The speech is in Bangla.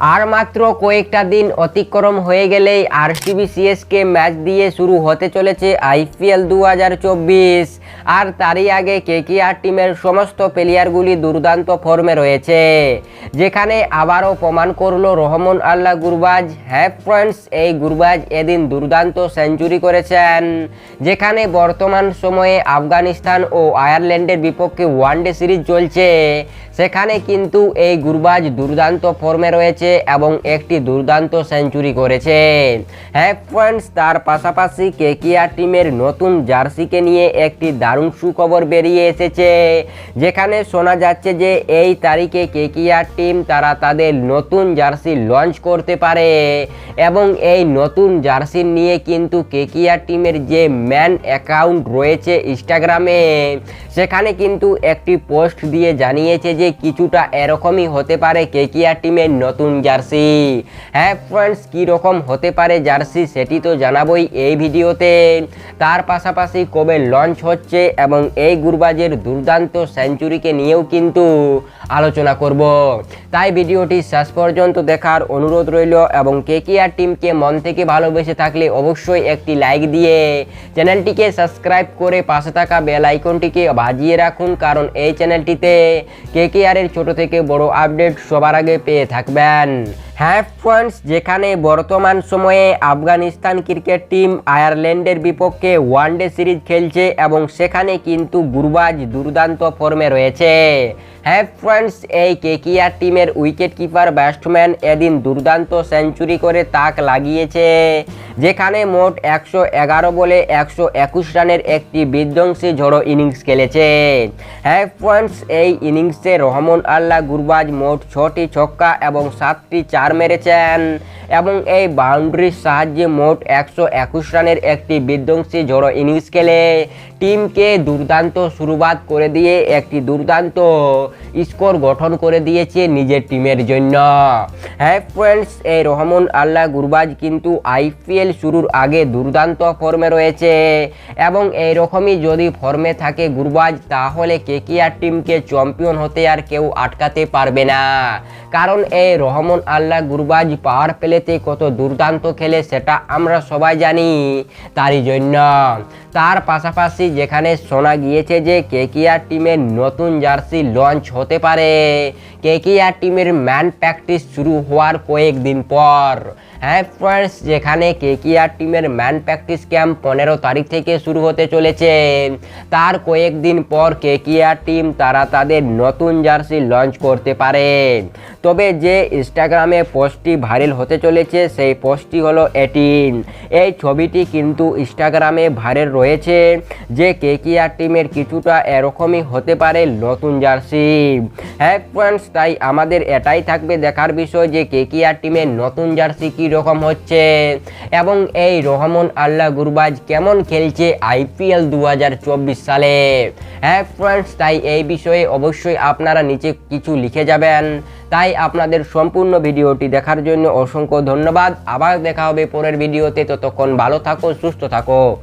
আর মাত্র কয়েকটা দিন অতিক্রম হয়ে গেলেই আরসিবি সিএসকে ম্যাচ দিয়ে শুরু হতে চলেছে আইপিএল দু হাজার চব্বিশ। আর তারই আগে কেকিআর টিমের সমস্ত প্লেয়ারগুলি দুর্দান্ত ফর্মে রয়েছে। যেখানে আবারও প্রমাণ করল রহমান আল্লাহ গুরবাজ। হ্যাপ ফ্রেন্ডস, এই গুরবাজ এদিন দুর্দান্ত সেঞ্চুরি করেছেন। যেখানে বর্তমান সময়ে আফগানিস্তান ও আয়ারল্যান্ডের বিপক্ষে ওয়ানডে সিরিজ চলছে। সেখানে কিন্তু এই গুরবাজ দুর্দান্ত ফর্মে রয়েছে এবং একটি দুর্দান্ত সেঞ্চুরি করেছে হ্যাঁ ফ্রেন্ডস তার পাশাপাশি কেকিআর টিমের নতুন জার্সিকে নিয়ে একটি দারুণ সুখবর বেরিয়ে এসেছে, যেখানে শোনা যাচ্ছে যে এই তারিখে কেকিআর টিম তারা তাদের নতুন জার্সি লঞ্চ করতে পারে এবং এই নতুন জার্সি নিয়ে কিন্তু কেকিআর টিমের যে ম্যান অ্যাকাউন্ট রয়েছে ইনস্টাগ্রামে সেখানে কিন্তু একটি পোস্ট দিয়ে জানিয়েছে যে কিছুটা এরকমই হতে পারে কেকিআর টিমের নতুন জার্সি হ্যাঁ ফ্রেন্ডস কীরকম হতে পারে জার্সি সেটি তো জানাবোই এই ভিডিওতে। তার পাশাপাশি কবে লঞ্চ হচ্ছে এবং এই গুরবাজের দুর্দান্ত সেঞ্চুরিকে নিয়েও কিন্তু আলোচনা করব। তাই ভিডিওটি শেষ পর্যন্ত দেখার অনুরোধ রইল এবং কেকিআর টিমকে মন থেকে ভালোবেসে থাকলে অবশ্যই একটি লাইক দিয়ে চ্যানেলটিকে সাবস্ক্রাইব করে পাশে থাকা বেল আইকনটিকে বাজিয়ে রাখুন, কারণ এই চ্যানেলটিতে কেকেআরের ছোট থেকে বড় আপডেট সবার আগে পেয়ে থাকবেন। হ্যাঁ ফ্রেন্ডস যেখানে বর্তমান সময়ে আফগানিস্তান ক্রিকেট টিম আয়ারল্যান্ডের বিপক্ষে ওয়ানডে সিরিজ খেলছে এবং সেখানে কিন্তু গুরবাজ দুর্দান্ত ফর্মে রয়েছে। হ্যাঁ ফ্রেন্ডস এই কেকিআর টিমের উইকেট কিপার ব্যাটসম্যান এদিন দুর্দান্ত সেঞ্চুরি করে তাক লাগিয়েছে। যেখানে মোট একশো এগারো বলে একশো একুশ রানের একটি বিধ্বংসী ঝড়ো ইনিংস খেলেছে। হ্যাঁ পয়েন্টস এই ইনিংসে রহমান আল্লাহ গুরবাজ মোট ছটি ছক্কা এবং সাতটি চার মেরেছেন। এবং এই বাউন্ডারির সাহায্যে মোট একশো একুশ রানের একটি বিধ্বংসী ঝড়ো ইনিংস খেলে টিমকে দুর্দান্ত শুরুবাত করে দিয়ে একটি দুর্দান্ত স্কোর গঠন করে দিয়েছে নিজের টিমের জন্য। হ্যাঁ ফ্রেন্ডস এই রহমান আল্লাহ গুরবাজ কিন্তু আইপিএল শুরুর আগে দুর্দান্ত ফর্মে রয়েছে এবং এই রকমই যদি ফর্মে থাকে গুরবাজ, তাহলে কেকিআর টিমকে চ্যাম্পিয়ন হতে আর কেউ আটকাতে পারবে না। কারণ এই রহমান আল্লাহ গুরবাজ পাওয়ার প্লেতে কত দুর্দান্ত খেলে সেটা আমরা সবাই জানি তারই জন্য। তার পাশাপাশি যেখানে শোনা গিয়েছে যে কেকিআর টিমের নতুন জার্সি লঞ্চ হতে পারে, কেকিআর টিমের ম্যান প্র্যাকটিস শুরু হওয়ার কয়েকদিন পর। হ্যাঁ ফ্রেন্ডস যেখানে কেকিআর টিমের ম্যান প্র্যাকটিস ক্যাম্প পনেরো তারিখ থেকে শুরু হতে চলেছে। তার কয়েকদিন পর কেকিআর টিম তারা তাদের নতুন জার্সি লঞ্চ করতে পারে। তবে যে ইনস্টাগ্রামে পোস্টটি ভাইরাল হতে চলেছে, সেই পোস্টটি হলো এটিন এই ছবিটি কিন্তু ইনস্টাগ্রামে ভাইরাল রয়েছে যে কেকিআর টিমের কিছুটা এরকমই হতে পারে নতুন জার্সি হ্যাঁ ফ্রেন্ডস তাই আমাদের এটাই থাকবে দেখার বিষয় যে কেকিআর টিমের নতুন জার্সি কী রকম হচ্ছে? এবং এই রহমান আল্লাহ গুরবাজ কেমন খেলছে আইপিএল দু হাজার চব্বিশ সালে? হ্যাঁ ফ্রেন্ডস তাই এই বিষয়ে অবশ্যই আপনারা নিচে কিছু লিখে যাবেন। তাই আপনাদের সম্পূর্ণ ভিডিওটি দেখার জন্য অসংখ্য ধন্যবাদ। আবার দেখা হবে পরের ভিডিওতে। ততক্ষণ ভালো থাকো, সুস্থ থাকো।